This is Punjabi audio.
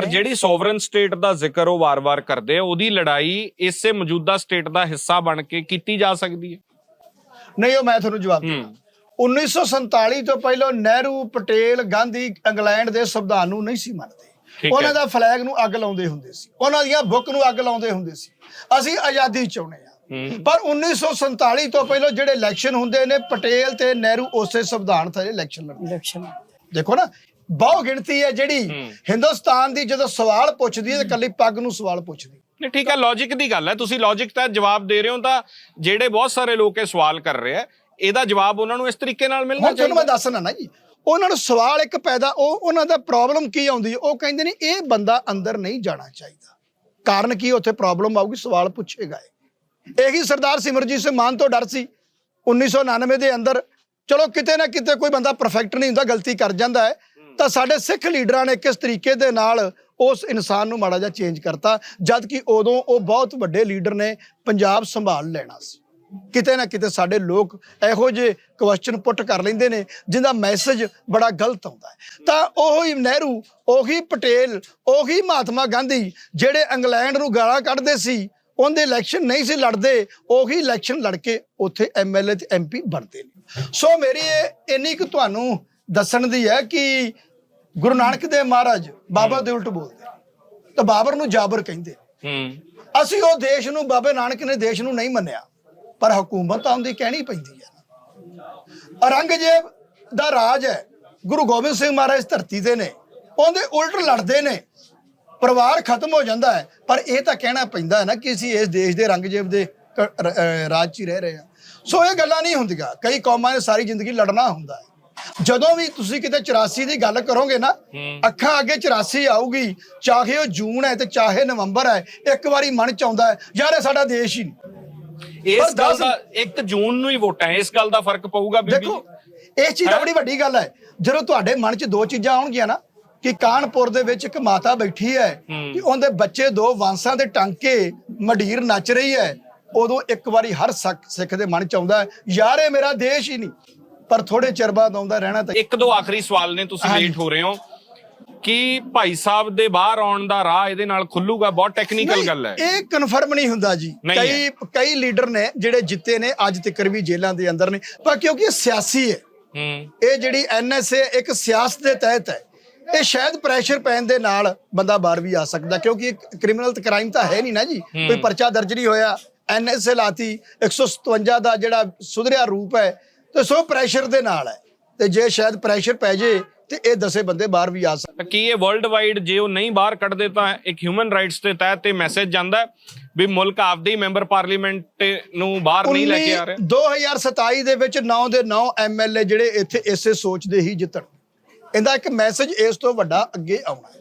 ਪਰ ਜਿਹੜੀ ਸੋਵਰਨ ਸਟੇਟ ਦਾ ਜ਼ਿਕਰ ਉਹ ਵਾਰ-ਵਾਰ ਕਰਦੇ ਆ ਉਹਦੀ ਲੜਾਈ ਇਸੇ ਮੌਜੂਦਾ ਸਟੇਟ ਦਾ ਹਿੱਸਾ ਬਣ ਕੇ ਕੀਤੀ ਜਾ ਸਕਦੀ ਹੈ। ਨਹੀਂ ਉਹ ਮੈਂ ਤੁਹਾਨੂੰ ਜਵਾਬ ਦਿੰਦਾ। ਹੂੰ। 1947 ਤੋਂ ਪਹਿਲਾਂ ਨਹਿਰੂ ਪਟੇਲ ਗਾਂਧੀ ਇੰਗਲੈਂਡ ਦੇ ਸੰਵਿਧਾਨ ਨੂੰ ਨਹੀਂ ਸੀ ਮੰਨਦੇ। ਉਹਨਾਂ। ਦਾ ਫਲੈਗ ਨੂੰ ਅੱਗ ਲਾਉਂਦੇ ਹੁੰਦੇ ਸੀ। ਉਹਨਾਂ ਦੀਆਂ ਬੁੱਕ ਨੂੰ ਅੱਗ ਲਾਉਂਦੇ ਹੁੰਦੇ ਸੀ। ਅਸੀਂ ਆਜ਼ਾਦੀ ਚਾਹੁੰਦੇ ਆ ਹੂੰ। ਪਰ 1947 ਤੋਂ ਪਹਿਲਾਂ ਜਿਹੜੇ ਇਲੈਕਸ਼ਨ ਹੁੰਦੇ ਨੇ ਪਟੇਲ ਤੇ ਨਹਿਰੂ ਉਸੇ ਸੰਵਿਧਾਨ ਥਲੇ ਇਲੈਕਸ਼ਨ ਲੜਦੇ। ਇਲੈਕਸ਼ਨ। ਦੇਖੋ ਨਾ ਬਹੁ ਗਿਣਤੀ ਹੈ ਜਿਹੜੀ ਹੂੰ। ਹਿੰਦੁਸਤਾਨ ਦੀ ਜਦੋਂ ਸਵਾਲ ਪੁੱਛਦੀ ਹੈ ਤੇ ਕੱਲੀ ਪੱਗ ਨੂੰ ਸਵਾਲ ਪੁੱਛਦੀ ਨਹੀਂ ਠੀਕ ਹੈ ਲੌਜੀਕ ਦੀ ਗੱਲ ਹੈ। ਤੁਸੀਂ ਲੌਜੀਕ ਤਹਿਤ ਜਵਾਬ ਦੇ ਰਹੇ ਹੋ ਤਾਂ ਜਿਹੜੇ ਬਹੁਤ ਸਾਰੇ ਲੋਕ ਇਹ ਸਵਾਲ ਕਰ ਰਹੇ ਆ ਇਹਦਾ ਜਵਾਬ ਉਹਨਾਂ ਨੂੰ ਇਸ ਤਰੀਕੇ ਨਾਲ ਮਿਲਣਾ ਹੁਣ ਤੁਹਾਨੂੰ ਮੈਂ ਚਾਹੀਦਾ। ਦੱਸਣਾ ਨਾ ਜੀ ਉਹਨਾਂ ਨੂੰ ਸਵਾਲ ਇੱਕ ਪੈਦਾ ਉਹ ਉਹਨਾਂ ਦਾ ਪ੍ਰੋਬਲਮ ਕੀ ਆਉਂਦੀ ਹੈ ਉਹ ਕਹਿੰਦੇ ਨੇ ਇਹ ਬੰਦਾ ਅੰਦਰ ਨਹੀਂ ਜਾਣਾ ਚਾਹੀਦਾ। ਕਾਰਨ ਕੀ ਉੱਥੇ ਪ੍ਰੋਬਲਮ ਆਊਗੀ ਸਵਾਲ ਪੁੱਛੇਗਾ ਇਹ। ਇਹੀ ਸਰਦਾਰ ਸਿਮਰਜੀਤ ਸਿੰਘ ਮਾਨ ਤੋਂ ਡਰ ਸੀ 1999 ਦੇ ਅੰਦਰ। ਚਲੋ ਕਿਤੇ ਨਾ ਕਿਤੇ ਕੋਈ ਬੰਦਾ ਪਰਫੈਕਟ ਨਹੀਂ ਹੁੰਦਾ ਗਲਤੀ ਕਰ ਜਾਂਦਾ ਹੈ। ਤਾਂ ਸਾਡੇ ਸਿੱਖ ਲੀਡਰਾਂ ਨੇ ਕਿਸ ਤਰੀਕੇ ਦੇ ਨਾਲ ਉਸ ਇਨਸਾਨ ਨੂੰ ਮਾੜਾ ਜਿਹਾ ਚੇਂਜ ਕਰਤਾ ਜਦ ਕਿ ਉਦੋਂ ਉਹ ਬਹੁਤ ਵੱਡੇ ਲੀਡਰ ਨੇ ਪੰਜਾਬ ਸੰਭਾਲ ਲੈਣਾ ਸੀ। ਕਿਤੇ ਨਾ ਕਿਤੇ ਸਾਡੇ ਲੋਕ ਇਹੋ ਜਿਹੇ ਕੁਐਸਚਨ ਪੁੱਟ ਕਰ ਲੈਂਦੇ ਨੇ, ਜਿੰਦਾ ਮੈਸੇਜ ਬੜਾ ਗਲਤ ਆਉਂਦਾ ਹੈ। ਤਾਂ ਉਹੀ ਨਹਿਰੂ, ਉਹੀ ਪਟੇਲ, ਉਹੀ ਮਹਾਤਮਾ ਗਾਂਧੀ, ਜਿਹੜੇ ਇੰਗਲੈਂਡ ਨੂੰ ਗਾਲਾਂ ਕੱਢਦੇ ਸੀ, ਉਹਦੇ ਇਲੈਕਸ਼ਨ ਨਹੀਂ ਸੀ ਲੜਦੇ, ਉਹੀ ਇਲੈਕਸ਼ਨ ਲੜ ਕੇ ਉੱਥੇ ਐਮਐਲਏ ਤੇ ਐਮਪੀ ਬਣਦੇ ਨੇ। ਸੋ ਮੇਰੀ ਇਹ, ਇੰਨੀ ਕੁ ਤੁਹਾਨੂੰ ਦੱਸਣ ਦੀ ਹੈ ਕਿ ਗੁਰੂ ਨਾਨਕ ਦੇਵ ਮਹਾਰਾਜ ਬਾਬਾ ਦੇ ਉਲਟ ਬੋਲਦੇ ਤਾਂ ਬਾਬਰ ਨੂੰ ਜਾਬਰ ਕਹਿੰਦੇ ਹੂੰ। ਅਸੀਂ ਉਹ ਦੇਸ਼ ਨੂੰ ਬਾਬੇ ਨਾਨਕ ਨੇ ਦੇਸ਼ ਨੂੰ ਨਹੀਂ ਮੰਨਿਆ ਪਰ ਹਕੂਮਤ ਤਾਂ ਉਹਦੀ ਕਹਿਣੀ ਪੈਂਦੀ ਹੈ ਔਰੰਗਜ਼ੇਬ ਦਾ ਰਾਜ ਹੈ ਗੁਰੂ ਗੋਬਿੰਦ ਸਿੰਘ ਮਹਾਰਾਜ ਧਰਤੀ ਤੇ ਨੇ। ਉਹਦੇ ਉਲਟ ਲੜਦੇ ਨੇ। ਪਰਿਵਾਰ ਖਤਮ ਹੋ ਜਾਂਦਾ ਹੈ ਪਰ ਇਹ ਤਾਂ ਕਹਿਣਾ ਪੈਂਦਾ ਹੈ ਨਾ ਕਿ ਅਸੀਂ ਇਸ ਦੇਸ਼ ਦੇ ਰੰਗਜੇਬ ਦੇ ਰਾਜ 'ਚ ਹੀ ਰਹਿ ਰਹੇ ਹਾਂ। ਸੋ ਇਹ ਗੱਲਾਂ ਨਹੀਂ ਹੁੰਦੀਆਂ। ਕਈ ਕੌਮਾਂ ਨੇ ਸਾਰੀ ਜ਼ਿੰਦਗੀ ਲੜਨਾ ਹੁੰਦਾ ਹੈ। ਜਦੋਂ ਵੀ ਤੁਸੀਂ ਕਿਤੇ 84 ਦੀ ਗੱਲ ਕਰੋਗੇ ਨਾ। ਅੱਖਾਂ ਅੱਗੇ 84 ਆਊਗੀ ਚਾਹੇ ਉਹ ਜੂਨ ਹੈ ਤੇ ਚਾਹੇ ਨਵੰਬਰ ਹੈ ਇੱਕ ਵਾਰੀ ਮਨ ਚ ਆਉਂਦਾ ਹੈ ਯਾਰ ਇਹ ਸਾਡਾ ਦੇਸ਼ ਹੀ ਨਹੀਂ ਇਸ ਗੱਲ ਦਾ 1 ਜੂਨ ਨੂੰ ਹੀ ਵੋਟਾਂ ਇਸ ਗੱਲ ਦਾ ਫ਼ਰਕ ਪਊਗਾ ਬੀਬੀ ਦੇਖੋ ਇਹ ਚੀਜ਼ ਬੜੀ ਵੱਡੀ ਗੱਲ ਹੈ ਜਦੋਂ ਤੁਹਾਡੇ ਮਨ 'ਚ ਦੋ ਚੀਜ਼ਾਂ ਆਉਣਗੀਆਂ ਨਾ ਕਿ ਕਾਨਪੁਰ ਦੇ ਵਿੱਚ ਇੱਕ ਮਾਤਾ ਬੈਠੀ ਹੈ। ਕਿ ਉਹਦੇ ਬੱਚੇ ਦੋ ਵਾਂਸਾਂ ਦੇ ਟਾਂਕੇ ਮਡੀਰ ਨੱਚ ਰਹੀ ਹੈ ਉਦੋਂ ਇੱਕ ਵਾਰੀ ਹਰ ਸੱਖ- ਦੇ ਮਨ 'ਚ ਆਉਂਦਾ ਯਾਰ ਇਹ ਮੇਰਾ ਦੇਸ਼ ਹੀ ਨਹੀਂ ਪਰ ਥੋੜੇ ਚਿਰ ਬਾਅਦ ਆਉਂਦਾ ਰਹਿਣਾ ਤਾਂ ਇੱਕ ਦੋ ਆਖਰੀ ਸਵਾਲ ਨੇ ਤੁਸੀਂ। ਲੇਟ ਹੋ ਰਹੇ ਹੋ। ਕਿ ਭਾਈ ਸਾਹਿਬ ਦੇ ਬਾਹਰ ਆਉਣ ਦਾ ਰਾਹ ਇਹਦੇ ਨਾਲ ਖੁੱਲੂਗਾ? ਬਹੁਤ ਟੈਕਨੀਕਲ ਗੱਲ ਹੈ। ਇਹ ਕਨਫਰਮ ਨਹੀਂ ਹੁੰਦਾ ਜੀ। ਕਈ ਕਈ ਲੀਡਰ ਨੇ ਜਿਹੜੇ ਜਿੱਤੇ ਨੇ ਅੱਜ ਤੱਕ ਵੀ ਜੇਲ੍ਹਾਂ ਦੇ ਅੰਦਰ ਨੇ। ਪਰ ਕਿਉਂਕਿ ਇਹ ਸਿਆਸੀ ਹੈ। ਹੂੰ। ਇਹ ਜਿਹੜੀ ਐਨਐਸਏ ਇੱਕ ਸਿਆਸਤ ਦੇ ਤਹਿਤ ਹੈ। ਇਹ ਸ਼ਾਇਦ ਪ੍ਰੈਸ਼ਰ ਪੈਣ ਦੇ ਨਾਲ ਬੰਦਾ ਬਾਹਰ ਵੀ ਆ ਸਕਦਾ। ਕਿਉਂਕਿ ਇੱਕ ਕ੍ਰਿਮੀਨਲ ਤੇ ਕ੍ਰਾਈਮ ਤਾਂ ਹੈ ਨਹੀਂ ਨਾ ਜੀ। ਕੋਈ ਪਰਚਾ ਦਰਜ ਨਹੀਂ ਹੋਇਆ। ਐਨਐਸਏ ਲਾਤੀ। 157 ਦਾ ਜਿਹੜਾ ਸੁਧਰਿਆ ਰੂਪ ਹੈ ਤੇ ਸੋ ਪ੍ਰੈਸ਼ਰ ਦੇ ਨਾਲ ਹੈ। ਤੇ ਜੇ ਸ਼ਾਇਦ ਪ੍ਰੈਸ਼ਰ ਪੈ ਜੇ ਤੇ ਇਹ ਦਸੇ ਬੰਦੇ ਬਾਹਰ ਵੀ ਆ ਸਕਦੇ। ਤਾਂ ਕੀ ਇਹ ਵਰਲਡ ਵਾਈਡ ਜੇ ਉਹ ਨਹੀਂ ਬਾਹਰ ਕੱਢਦੇ ਤਾਂ ਇੱਕ ਹਿਊਮਨ ਰਾਈਟਸ ਦੇ ਤਹਿਤ ਇਹ ਮੈਸੇਜ ਜਾਂਦਾ ਵੀ ਮੁਲਕ ਆਪਦੇ ਮੈਂਬਰ ਪਾਰਲੀਮੈਂਟ ਨੂੰ ਬਾਹਰ ਨਹੀਂ ਲੈ ਕੇ ਆ ਰਿਹਾ। 2027 ਦੇ ਵਿੱਚ 9 ਦੇ 9 ਐਮਐਲਏ ਜਿਹੜੇ ਇੱਥੇ ਇਸੇ ਸੋਚ ਦੇ ਹੀ ਜਿੱਤਣ। ਇਹਦਾ ਇੱਕ ਮੈਸੇਜ ਇਸ ਤੋਂ ਵੱਡਾ ਅੱਗੇ ਆਉਣਾ ਹੈ।